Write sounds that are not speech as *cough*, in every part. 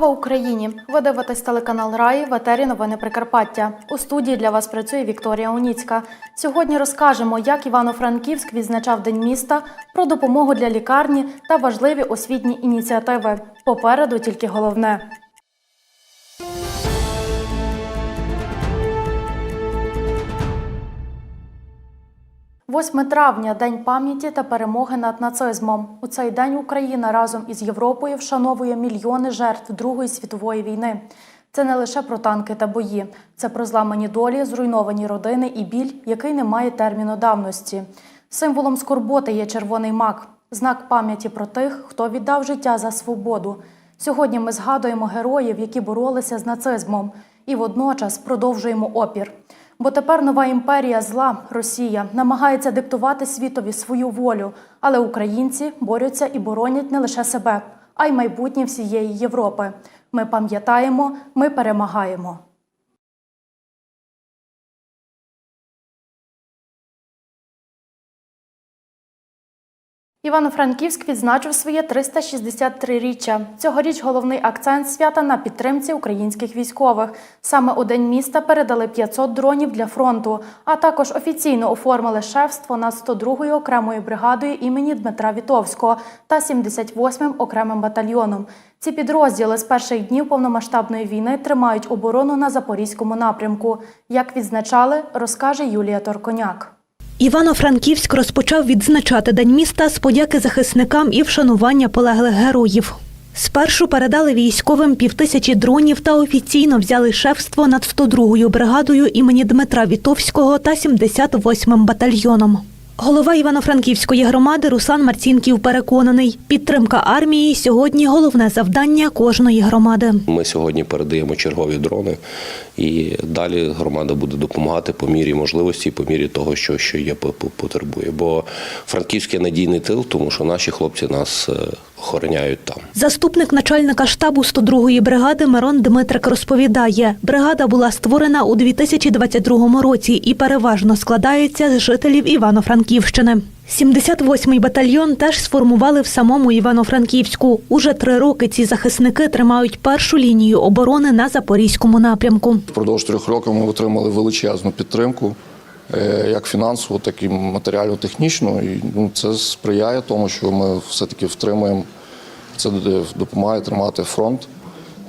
Слава Україні! Ви дивитесь телеканал Раї в етері Новини Прикарпаття. У студії для вас працює Вікторія Уніцька. Сьогодні розкажемо, як Івано-Франківськ відзначав День міста, про допомогу для лікарні та важливі освітні ініціативи. Попереду тільки головне. 8 травня День пам'яті та перемоги над нацизмом. У цей день Україна разом із Європою вшановує мільйони жертв Другої світової війни. Це не лише про танки та бої, це про зламані долі, зруйновані родини і біль, який не має терміну давності. Символом скорботи є червоний мак, знак пам'яті про тих, хто віддав життя за свободу. Сьогодні ми згадуємо героїв, які боролися з нацизмом, і водночас продовжуємо опір. Бо тепер нова імперія зла Росія намагається диктувати світові свою волю, але українці борються і боронять не лише себе, а й майбутнє всієї Європи. Ми пам'ятаємо, ми перемагаємо. Івано-Франківськ відзначив своє 363-річчя. Цьогоріч головний акцент свята на підтримці українських військових. Саме у день міста передали 500 дронів для фронту, а також офіційно оформили шефство над 102-ю окремою бригадою імені Дмитра Вітовського та 78-м окремим батальйоном. Ці підрозділи з перших днів повномасштабної війни тримають оборону на запорізькому напрямку. Як відзначали, розкаже Юлія Торконяк. Івано-Франківськ розпочав відзначати День міста з подяки захисникам і вшанування полеглих героїв. Спершу передали військовим півтисячі дронів та офіційно взяли шефство над 102-ю бригадою імені Дмитра Вітовського та 78-м батальйоном. Голова Івано-Франківської громади Руслан Марцінків переконаний, підтримка армії сьогодні головне завдання кожної громади. Ми сьогодні передаємо чергові дрони, і далі громада буде допомагати по мірі можливості, по мірі того, що, що є по- по- потребує. Бо Франківський надійний тил, тому що наші хлопці нас е, охороняють там. Заступник начальника штабу 102-ї бригади Мирон Дмитрик розповідає, бригада була створена у 2022 році і переважно складається з жителів Івано-Франківщини. 78-й батальйон теж сформували в самому Івано-Франківську. Уже три роки ці захисники тримають першу лінію оборони на запорізькому напрямку. Впродовж трьох років ми отримали величезну підтримку, як фінансову, так і матеріально-технічну. І ну, це сприяє тому, що ми все-таки втримуємо, це допомагає тримати фронт.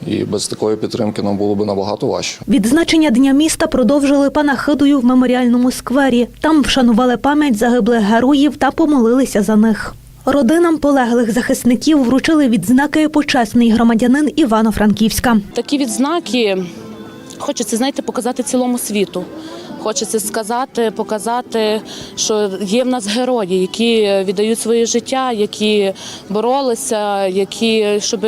І без такої підтримки нам було б набагато важче. Відзначення Дня міста продовжили панахидою в меморіальному сквері. Там вшанували пам'ять загиблих героїв та помолилися за них. Родинам полеглих захисників вручили відзнаки почесний громадянин Івано-Франківська. Такі відзнаки хочеться, знаєте, показати цілому світу. Хочеться сказати, показати, що є в нас герої, які віддають своє життя, які боролися, які щоб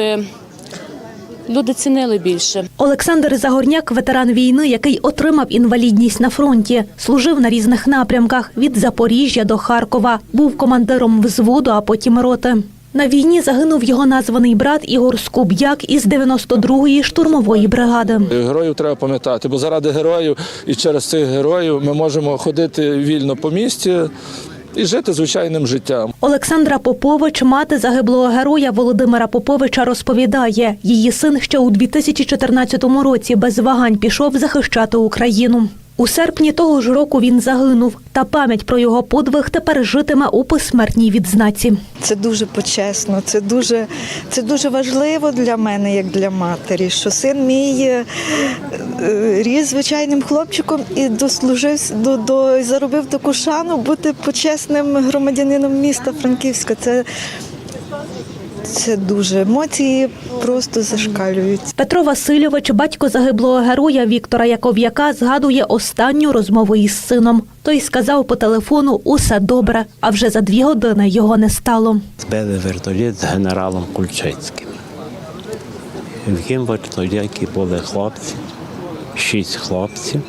люди цінили більше. Олександр Загорняк, ветеран війни, який отримав інвалідність на фронті, служив на різних напрямках від Запоріжжя до Харкова. Був командиром взводу, а потім роти. На війні загинув його названий брат Ігор Скуб'як із 92-ї штурмової бригади. Героїв треба пам'ятати, бо заради героїв і через цих героїв ми можемо ходити вільно по місті і жити звичайним життям. Олександра Попович, мати загиблого героя Володимира Поповича, розповідає, її син ще у 2014 році без вагань пішов захищати Україну. У серпні того ж року він загинув, та пам'ять про його подвиг тепер житиме у посмертній відзнаці. Це дуже почесно, це дуже, це дуже важливо для мене, як для матері, що син мій е, ріс звичайним хлопчиком і дослужився до, до заробив таку шану бути почесним громадянином міста Франківська. Це, це дуже емоції просто зашкалюють. Петро Васильович, батько загиблого героя Віктора Яков'яка, згадує останню розмову із сином. Той сказав по телефону усе добре, а вже за дві години його не стало. збили вертоліт з генералом Кульчицьким. В яким вертольоті були хлопці, шість хлопців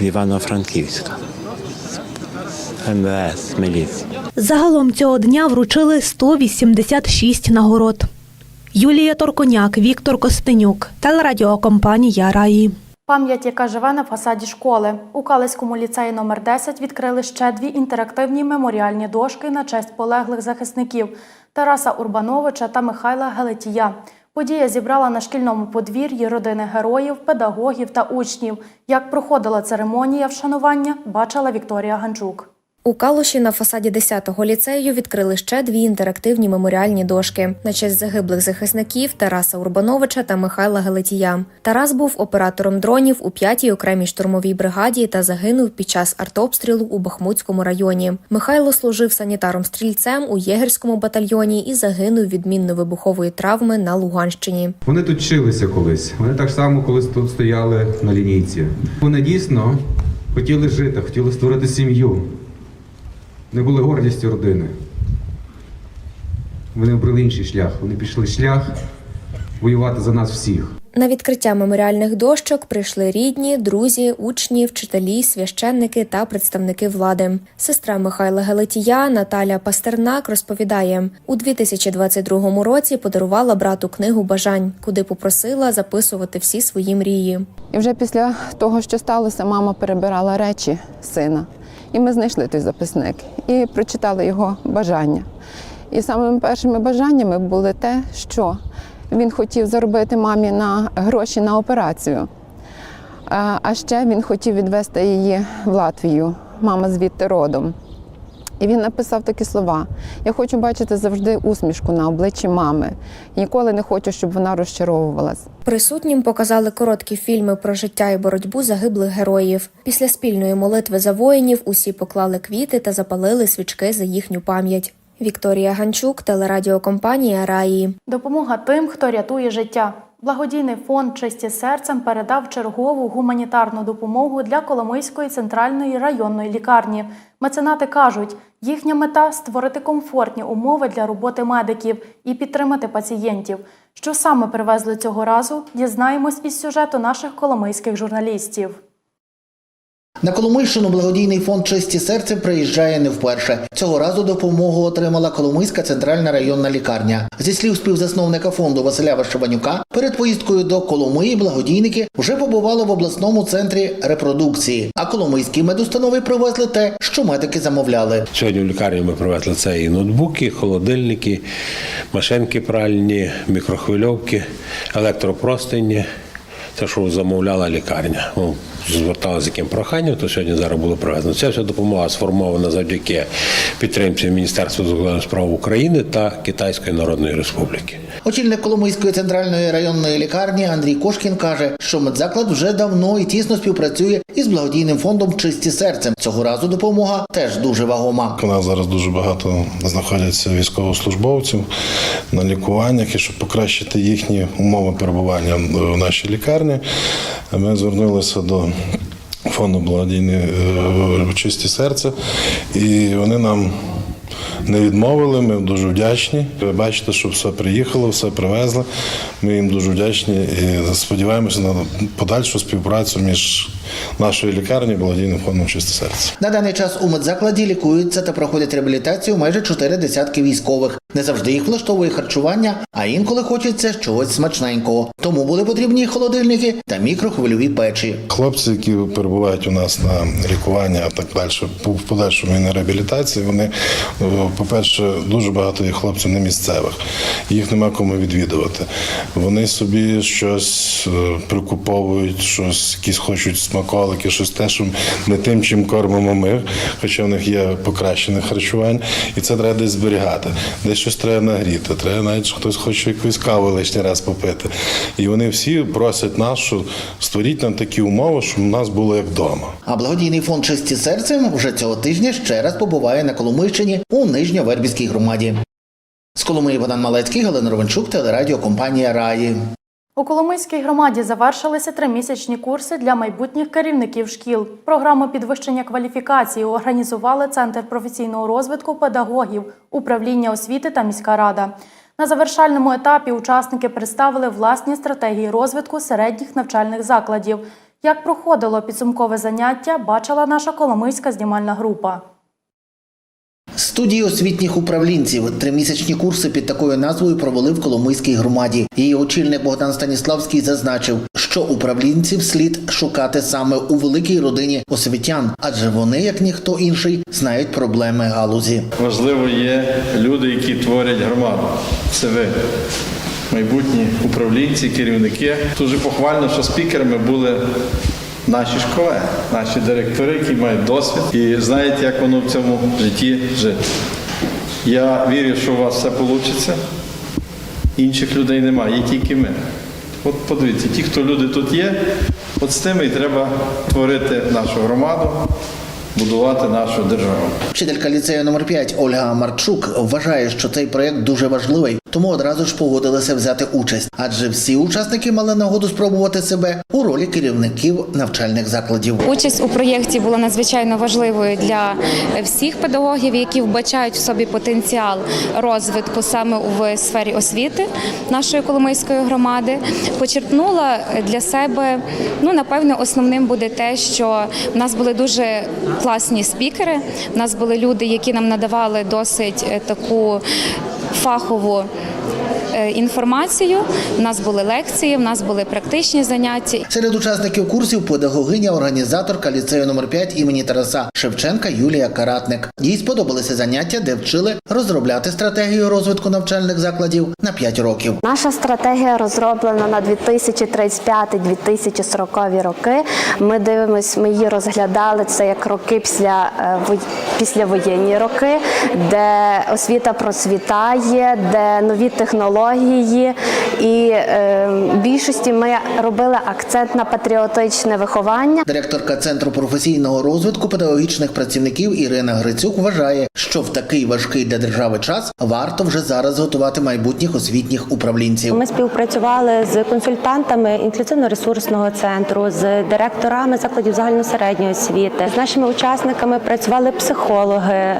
з Івано-Франківська, з МВС, міліції. Загалом цього дня вручили 186 нагород. Юлія Торконяк, Віктор Костенюк, телерадіокомпанія Раї. Пам'ять, яка живе на фасаді школи. У Калиському ліцеї номер 10 відкрили ще дві інтерактивні меморіальні дошки на честь полеглих захисників Тараса Урбановича та Михайла Гелетія. Подія зібрала на шкільному подвір'ї родини героїв, педагогів та учнів. Як проходила церемонія вшанування, бачила Вікторія Ганчук. У Калуші на фасаді 10-го ліцею відкрили ще дві інтерактивні меморіальні дошки на честь загиблих захисників Тараса Урбановича та Михайла Гелетія. Тарас був оператором дронів у 5-й окремій штурмовій бригаді та загинув під час артобстрілу у Бахмутському районі. Михайло служив санітаром-стрільцем у єгерському батальйоні і загинув від мінно-вибухової травми на Луганщині. Вони тут вчилися колись. Вони так само колись тут стояли на лінійці. Вони дійсно хотіли жити, хотіли створити сім'ю. Вони були гордістю родини. Вони обрали інший шлях. Вони пішли шлях воювати за нас всіх. На відкриття меморіальних дощок прийшли рідні, друзі, учні, вчителі, священники та представники влади. Сестра Михайла Гелетія Наталя Пастернак розповідає, у 2022 році подарувала брату книгу бажань, куди попросила записувати всі свої мрії. І вже після того, що сталося, мама перебирала речі сина. І ми знайшли той записник і прочитали його бажання. І самими першими бажаннями були те, що він хотів заробити мамі на гроші на операцію. А ще він хотів відвезти її в Латвію. Мама звідти родом. І він написав такі слова: Я хочу бачити завжди усмішку на обличчі мами. Ніколи не хочу, щоб вона розчаровувалась. Присутнім показали короткі фільми про життя і боротьбу загиблих героїв. Після спільної молитви за воїнів усі поклали квіти та запалили свічки за їхню пам'ять. Вікторія Ганчук, телерадіокомпанія Раї. Допомога тим, хто рятує життя. Благодійний фонд Чисті серцем передав чергову гуманітарну допомогу для Коломийської центральної районної лікарні. Меценати кажуть, їхня мета створити комфортні умови для роботи медиків і підтримати пацієнтів. Що саме привезли цього разу, дізнаємось із сюжету наших коломийських журналістів. На Коломийщину благодійний фонд Чисті серце приїжджає не вперше. Цього разу допомогу отримала Коломийська центральна районна лікарня. Зі слів співзасновника фонду Василя Ващеванюка, перед поїздкою до Коломиї благодійники вже побували в обласному центрі репродукції. А коломийські медустанови привезли те, що медики замовляли. Сьогодні в лікарні ми привезли це і ноутбуки, холодильники, машинки пральні, мікрохвильовки, електропростині. Це, що замовляла лікарня. Ну, зверталася з яким проханням, то сьогодні зараз було проведено. Ця вся допомога сформована завдяки підтримці Міністерства закордонних справ України та Китайської Народної Республіки. Очільник Коломийської центральної районної лікарні Андрій Кошкін каже, що медзаклад вже давно і тісно співпрацює із благодійним фондом Чисті серцем. Цього разу допомога теж дуже вагома. У нас зараз дуже багато знаходяться військовослужбовців на лікуваннях і щоб покращити їхні умови перебування в нашій лікарні. Ми звернулися до фонду благодійне чисті серця, і вони нам. Не відмовили, ми дуже вдячні. Ви бачите, що все приїхало, все привезли. Ми їм дуже вдячні і сподіваємося на подальшу співпрацю між нашою лікарнею і благодійним фондом Чисте серце. На даний час у медзакладі лікуються та проходять реабілітацію майже чотири десятки військових. Не завжди їх влаштовує харчування, а інколи хочеться чогось смачненького. Тому були потрібні холодильники та мікрохвильові печі. Хлопці, які перебувають у нас на лікуванні, а так далі, в подальшому і на реабілітації, вони, е, по-перше, дуже багато є хлопців не місцевих, їх нема кому відвідувати. Вони собі щось е, прикуповують, щось, якісь хочуть смаколики, щось те, що не тим, чим кормимо ми, хоча в них є покращене харчування, і це треба десь зберігати. Десь щось треба нагріти, треба навіть хтось хоче якусь каву лишній раз попити. І вони всі просять нас, що створіть нам такі умови, щоб у нас було як вдома. А благодійний фонд Чисті серцем вже цього тижня ще раз побуває на Коломийщині у Нижньовербівській громаді. З Коломиї Богдан Малецький, Галина Ровенчук, телерадіокомпанія Раї. У Коломийській громаді завершилися тримісячні курси для майбутніх керівників шкіл. Програму підвищення кваліфікації організували Центр професійного розвитку педагогів, управління освіти та міська рада. На завершальному етапі учасники представили власні стратегії розвитку середніх навчальних закладів. Як проходило підсумкове заняття, бачила наша коломийська знімальна група. Студії освітніх управлінців тримісячні курси під такою назвою провели в Коломийській громаді. Її очільник Богдан Станіславський зазначив, що управлінців слід шукати саме у великій родині освітян, адже вони, як ніхто інший, знають проблеми галузі. Важливо є люди, які творять громаду. Це ви. майбутні управлінці, керівники. Дуже похвально, що спікерами були наші ж колеги, наші директори, які мають досвід і знають, як воно в цьому житті жити. Я вірю, що у вас все вийде. Інших людей немає, є тільки ми. От подивіться, ті, хто люди тут є, от з тими і треба творити нашу громаду, будувати нашу державу. Вчителька ліцею номер 5 Ольга Марчук вважає, що цей проєкт дуже важливий, тому одразу ж погодилася взяти участь, адже всі учасники мали нагоду спробувати себе у ролі керівників навчальних закладів. Участь у проєкті була надзвичайно важливою для всіх педагогів, які вбачають в собі потенціал розвитку саме у сфері освіти нашої Коломийської громади. Почерпнула для себе, ну напевно, основним буде те, що в нас були дуже класні спікери. В нас були люди, які нам надавали досить е, таку фахову е, інформацію. У нас були лекції, в нас були практичні заняття. Серед учасників курсів педагогиня, організаторка ліцею номер 5 імені Тараса Шевченка Юлія Каратник. Їй сподобалися заняття, де вчили розробляти стратегію розвитку навчальних закладів на 5 років. Наша стратегія розроблена на 2035-2040 роки. Ми дивимось, ми її розглядали це як роки після е, післявоєнні роки, де освіта процвітає, де нові технології, і е, в більшості ми робили акцент на патріотичне виховання. Директорка Центру професійного розвитку педагогічних працівників Ірина Грицюк вважає, що в такий важкий для держави час варто вже зараз готувати майбутніх освітніх управлінців. Ми співпрацювали з консультантами інклюзивно-ресурсного центру, з директорами закладів загальносередньої освіти. З нашими учасниками працювали психологи е,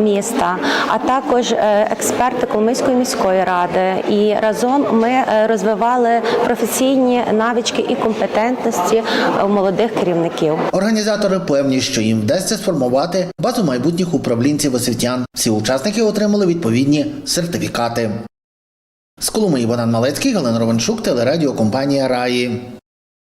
міста, а також е, експерти Коломийської міської ради. І разом ми е, розвивали професійні навички і компетентності молодих керівників. Організатори певні, що їм вдасться сформувати базу майбутніх управлінців освітян. Всі учасники отримали відповідні сертифікати. З Коломиї Богдан Малецький, Галина Ровеншук, телерадіокомпанія Раї.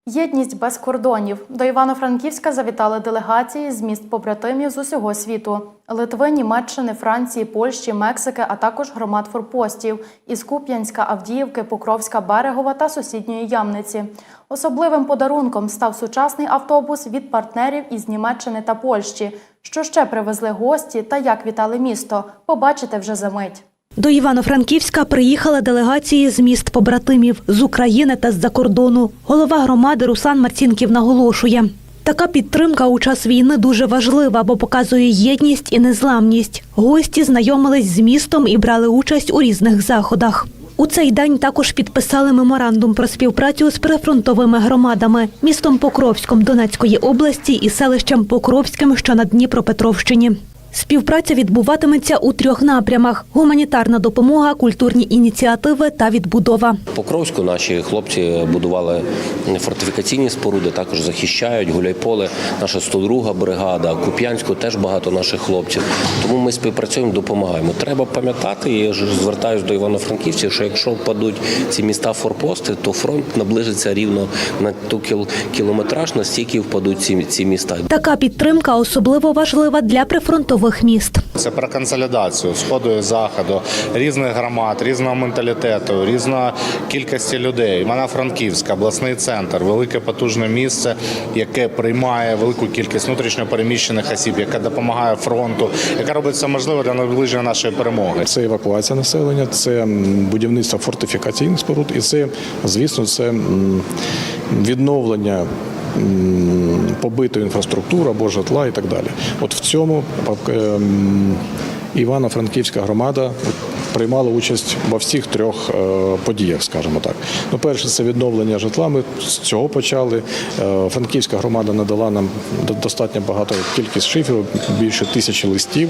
Єдність без кордонів. До Івано-Франківська завітали делегації з міст побратимів з усього світу: Литви, Німеччини, Франції, Польщі, Мексики, а також громад форпостів із Куп'янська, Авдіївки, Покровська, Берегова та сусідньої Ямниці. Особливим подарунком став сучасний автобус від партнерів із Німеччини та Польщі. Що ще привезли гості та як вітали місто? Побачите вже за мить. До Івано-Франківська приїхали делегації з міст побратимів з України та з-за кордону. Голова громади Руслан Марцінків наголошує. Така підтримка у час війни дуже важлива, бо показує єдність і незламність. Гості знайомились з містом і брали участь у різних заходах. У цей день також підписали меморандум про співпрацю з прифронтовими громадами містом Покровськом Донецької області і селищем Покровським, що на Дніпропетровщині. Співпраця відбуватиметься у трьох напрямах: гуманітарна допомога, культурні ініціативи та відбудова. Покровську наші хлопці будували фортифікаційні споруди, також захищають Гуляйполе, наша 102 бригада, Куп'янську теж багато наших хлопців. Тому ми співпрацюємо, допомагаємо. Треба пам'ятати, я ж звертаюся до івано-франківців, що якщо впадуть ці міста форпости, то фронт наближиться рівно на ту кіл- кілометраж, настільки впадуть ці, ці міста. Така підтримка особливо важлива для прифронтових міст. Це про консолідацію сходу і заходу різних громад, різного менталітету, різної кількості людей. Івано-Франківська, обласний центр, велике потужне місце, яке приймає велику кількість внутрішньопереміщених осіб, яке допомагає фронту, яке робить все можливе для наближення нашої перемоги. Це евакуація населення, це будівництво фортифікаційних споруд, і це, звісно, це відновлення. М, Побитої інфраструктури або житла і так далі. От в цьому ем, Івано-Франківська громада приймала участь во всіх трьох е, подіях, скажімо так. Ну, перше, це відновлення житла. Ми з цього почали. Е, Франківська громада надала нам до- достатньо багато кількість шиферів, більше тисячі листів,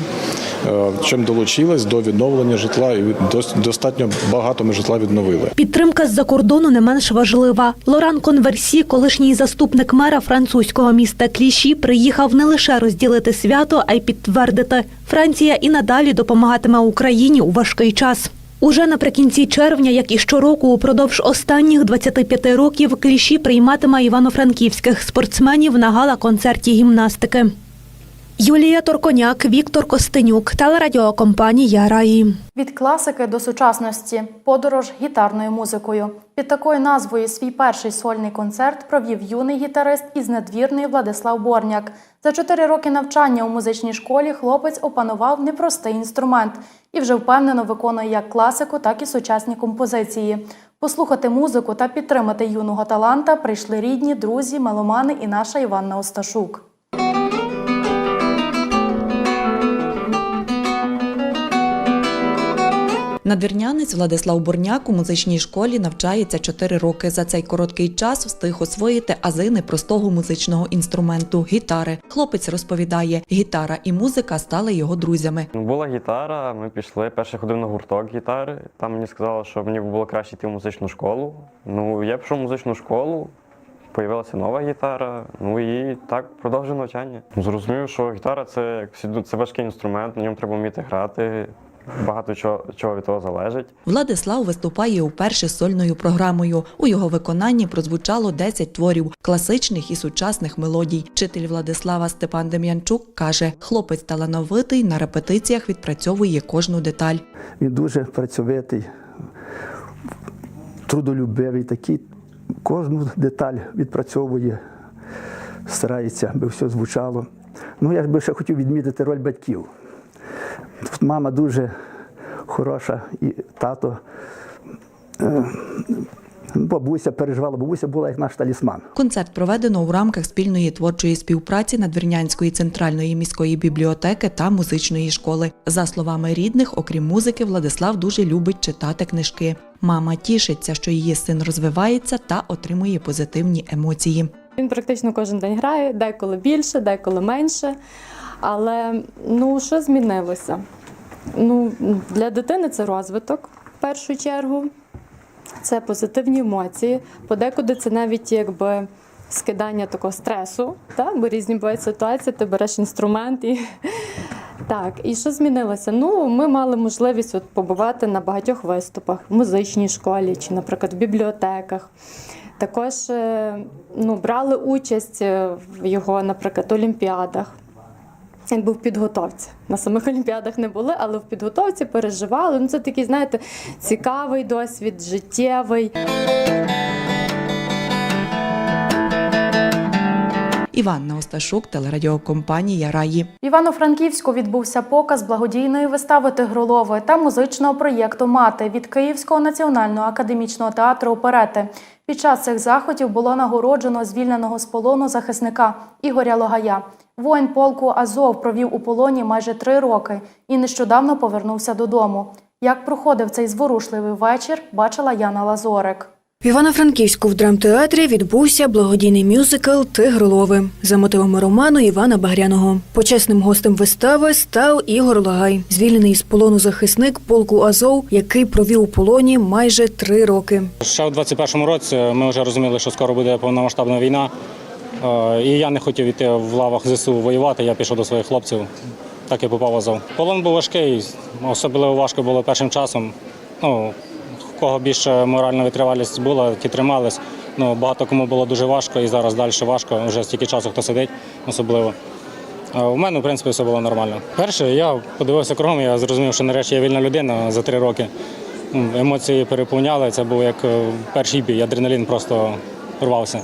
е, чим долучилась до відновлення житла, і дос- достатньо багато ми житла відновили. Підтримка з-за кордону не менш важлива. Лоран Конверсі, колишній заступник мера французького міста Кліші, приїхав не лише розділити свято, а й підтвердити, Франція і надалі допомагатиме Україні у важкий час. Уже наприкінці червня, як і щороку, упродовж останніх 25 років Кліші прийматиме івано-франківських спортсменів на гала-концерті гімнастики. Юлія Торконяк, Віктор Костенюк, телерадіокомпанія Раї. Від класики до сучасності подорож гітарною музикою. Під такою назвою свій перший сольний концерт провів юний гітарист із надвірної Владислав Борняк. За чотири роки навчання у музичній школі хлопець опанував непростий інструмент і вже впевнено виконує як класику, так і сучасні композиції. Послухати музику та підтримати юного таланта прийшли рідні, друзі, меломани і наша Іванна Осташук. Надвірнянець Владислав Бурняк у музичній школі навчається 4 роки. За цей короткий час встиг освоїти ази непростого музичного інструменту гітари. Хлопець розповідає, гітара і музика стали його друзями. Ну, Була гітара, ми пішли. Перший ходив на гурток гітари. Там мені сказали, що мені було краще йти в музичну школу. Ну, я пішов в музичну школу, появилася нова гітара, ну і так продовжив навчання. Зрозумів, що гітара це це важкий інструмент, на ньому треба вміти грати. Багато чого, чого від того залежить. Владислав виступає уперше з сольною програмою. У його виконанні прозвучало 10 творів класичних і сучасних мелодій. Вчитель Владислава Степан Дем'янчук каже, хлопець талановитий на репетиціях відпрацьовує кожну деталь. Він дуже працьовитий, трудолюбивий, такий. Кожну деталь відпрацьовує, старається, аби все звучало. Ну, я ж би ще хотів відмітити роль батьків. Тут мама дуже хороша і тато. е, Бабуся переживала, бабуся була як наш талісман. Концерт проведено у рамках спільної творчої співпраці Надвірнянської центральної міської бібліотеки та музичної школи. За словами рідних, окрім музики, Владислав дуже любить читати книжки. Мама тішиться, що її син розвивається та отримує позитивні емоції. Він практично кожен день грає, деколи більше, деколи менше. Але ну що змінилося? Ну, для дитини це розвиток в першу чергу, це позитивні емоції. Подекуди це навіть якби скидання такого стресу, так? бо різні бувають ситуації, ти береш інструмент і. *laughs* Так, і що змінилося? Ну, ми мали можливість от побувати на багатьох виступах в музичній школі чи, наприклад, в бібліотеках. Також е, ну, брали участь е, в його, наприклад, олімпіадах. Він був в підготовці. На самих олімпіадах не були, але в підготовці переживали. Ну, це такий, знаєте, цікавий досвід, життєвий. Іванна Осташук, телерадіокомпанія Раї. В Івано-Франківську відбувся показ благодійної вистави Тигролови та музичного проєкту Мати від Київського національного академічного театру оперети. Під час цих заходів було нагороджено звільненого з полону захисника Ігоря Логая. Воїн полку Азов провів у полоні майже три роки і нещодавно повернувся додому. Як проходив цей зворушливий вечір, бачила Яна Лазорик. В Івано-Франківську в драмтеатрі відбувся благодійний мюзикл Тигролови за мотивами роману Івана Багряного. Почесним гостем вистави став Ігор Лагай, звільнений з полону захисник полку Азов, який провів у полоні майже три роки. Ще у 21-му році ми вже розуміли, що скоро буде повномасштабна війна. Е, І я не хотів йти в лавах ЗСУ воювати, я пішов до своїх хлопців, так і попав в Азов. Полон був важкий, особливо важко було першим часом. Ну, в кого більше моральна витривалість була, ті тримались. Ну, багато кому було дуже важко і зараз далі важко. Вже стільки часу хто сидить, особливо. У мене, в принципі, все було нормально. Перше, я подивився кругом, я зрозумів, що нарешті я вільна людина за три роки. Емоції переповняли. Це був як е, перший бій, адреналін просто рвався.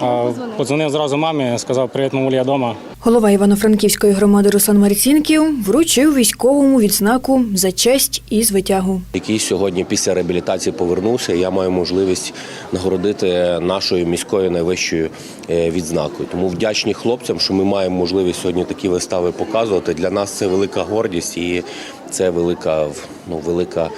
А, Подзвонив зразу мамі, сказав, привіт, мамулі, я вдома. Голова Івано-Франківської громади Руслан Марцінків вручив військовому відзнаку за честь і звитягу. який сьогодні після реабілітації повернувся. Я маю можливість нагородити нашою міською найвищою е, відзнакою. Тому вдячні хлопцям, що ми маємо можливість сьогодні такі вистави показувати. Для нас це велика гордість і це велика, ну, велика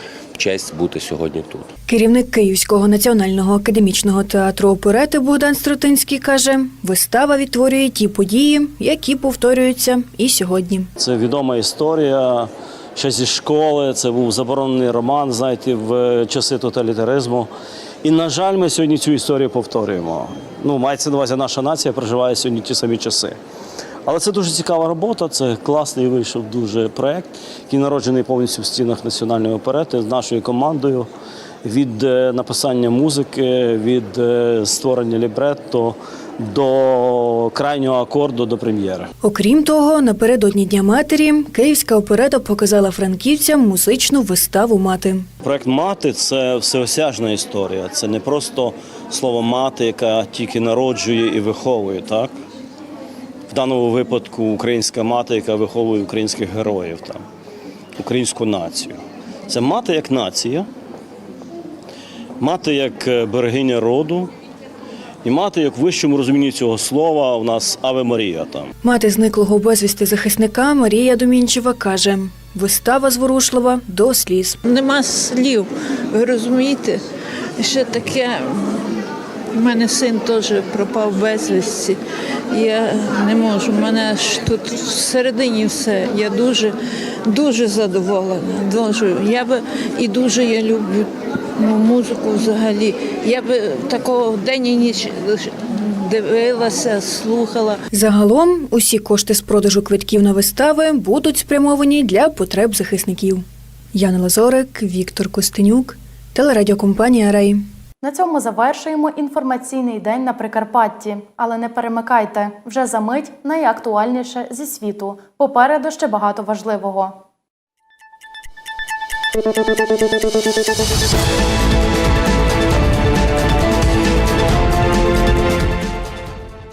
честь бути сьогодні тут. Керівник Київського національного академічного театру оперети Богдан Струтинський каже, вистава відтворює ті події, які повторюються і сьогодні. Це відома історія. Ще зі школи це був заборонений роман, знаєте, в часи тоталітаризму. І, на жаль, ми сьогодні цю історію повторюємо. Ну, мається на увазі, наша нація проживає сьогодні ті самі часи. Але це дуже цікава робота, це класний вийшов дуже проєкт, який народжений повністю в стінах національної оперети з нашою командою. Від е, написання музики, від е, створення лібретто до крайнього акорду до прем'єри. Окрім того, напередодні Дня матері Київська оперета показала франківцям музичну виставу мати. Проект мати це всеосяжна історія. Це не просто слово мати, яка тільки народжує і виховує, так? В даному випадку українська мати, яка виховує українських героїв, там, українську націю. Це мати як нація, мати як е, берегиня роду, і мати як в вищому розумінні цього слова у нас Аве Марія там. Мати зниклого безвісти захисника Марія Домінчева каже: вистава зворушлива до сліз. Нема слів. Ви розумієте, ще таке. У мене син теж пропав безвісті. Я не можу. У мене ж тут всередині все. Я дуже, дуже задоволена. Дуже. Я би і дуже я люблю ну, музику взагалі. Я би такого день і ніч дивилася, слухала. Загалом усі кошти з продажу квитків на вистави будуть спрямовані для потреб захисників. Яна Лазорик, Віктор Костенюк, телерадіокомпанія Рей. На цьому завершуємо інформаційний день на Прикарпатті. Але не перемикайте вже за мить найактуальніше зі світу. Попереду ще багато важливого.